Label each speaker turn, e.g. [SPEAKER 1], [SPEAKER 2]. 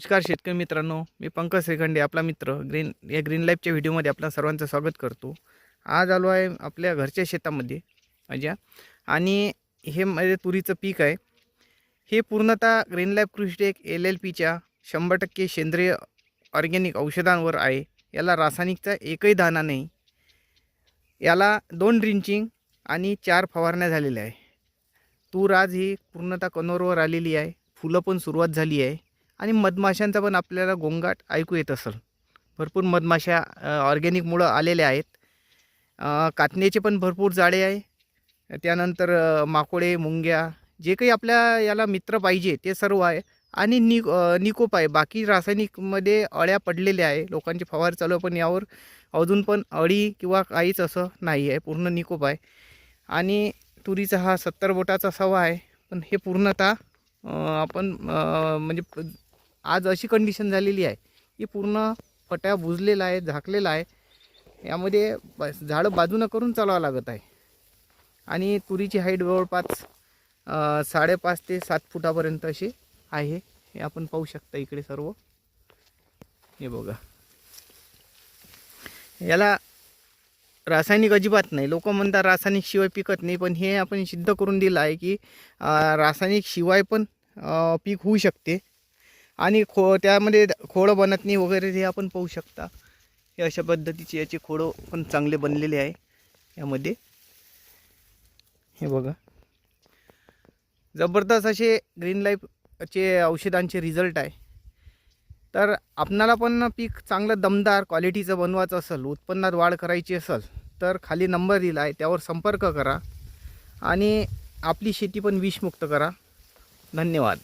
[SPEAKER 1] नमस्कार शेतकरी मित्रांनो मी पंकज श्रीखंडे आपला मित्र. ग्रीन या ग्रीन लाईफच्या व्हिडिओमध्ये आपल्या सर्वांचं स्वागत करतो. आज आलो आहे आपल्या घरच्या शेतामध्ये माझ्या आणि हे माझे तुरीचं पीक आहे. हे पूर्णतः green life Krishitech L L पीच्या शंभर टक्के सेंद्रिय ऑर्गॅनिक औषधांवर आहे. याला रासायनिकचा एकही दाना नाही. याला दोन ड्रिंचिंग आणि चार फवारण्या झालेल्या आहे. तूर आज ही पूर्णतः कनोरवर आलेली आहे. फुलं पण सुरुवात झाली आहे. आणि मधमाशांचा पण आपल्याला गोंगाट ऐकू येत असेल. भरपूर मधमाशा ऑर्गॅनिकमुळं आलेल्या आहेत. कातण्याचे पण भरपूर जाळे आहे. त्यानंतर माकोडे मुंग्या जे काही आपल्या याला मित्र पाहिजे ते सर्व आहे. आणि नि निकोप आहे. बाकी रासायनिकमध्ये अळ्या पडलेल्या आहे. लोकांची फवार चालू आहे पण यावर अजून पण अळी किंवा काहीच असं नाही आहे. पूर्ण निकोप आहे. आणि तुरीचा हा सत्तर बोटाचा सवा आहे. पण हे पूर्णतः आपण म्हणजे आज अशी कंडिशन झालेली आहे की पूर्ण फट्या बुजलेला आहे झाकलेला आहे. यामध्ये झाडं बाजूनं करून चालवावं लागत आहे. आणि तुरीची हाईट जवळपास साडेपाच ते सात फुटापर्यंत अशी आहे. हे आपण पाहू शकता इकडे सर्व. हे बघा. याला रासायनिक अजिबात नाही. लोक म्हणतात रासायनिक शिवाय पिकत नाही पण हे आपण सिद्ध करून दिलं आहे की रासायनिक शिवाय पण पीक होऊ शकते. आणि खो त्यामध्ये खोडं बनत नाही वगैरे हे आपण पाहू शकता. हे अशा पद्धतीचे याचे खोडं पण चांगले बनलेले आहे यामध्ये. हे बघा. जबरदस्त असे ग्रीन लाईफचे औषधांचे रिझल्ट आहे. तर आपणाला पण पीक चांगलं दमदार क्वालिटीचं बनवायचं असेल उत्पन्नात वाढ करायची असेल तर खाली नंबर दिला आहे त्यावर संपर्क करा आणि आपली शेती पण विषमुक्त करा. धन्यवाद.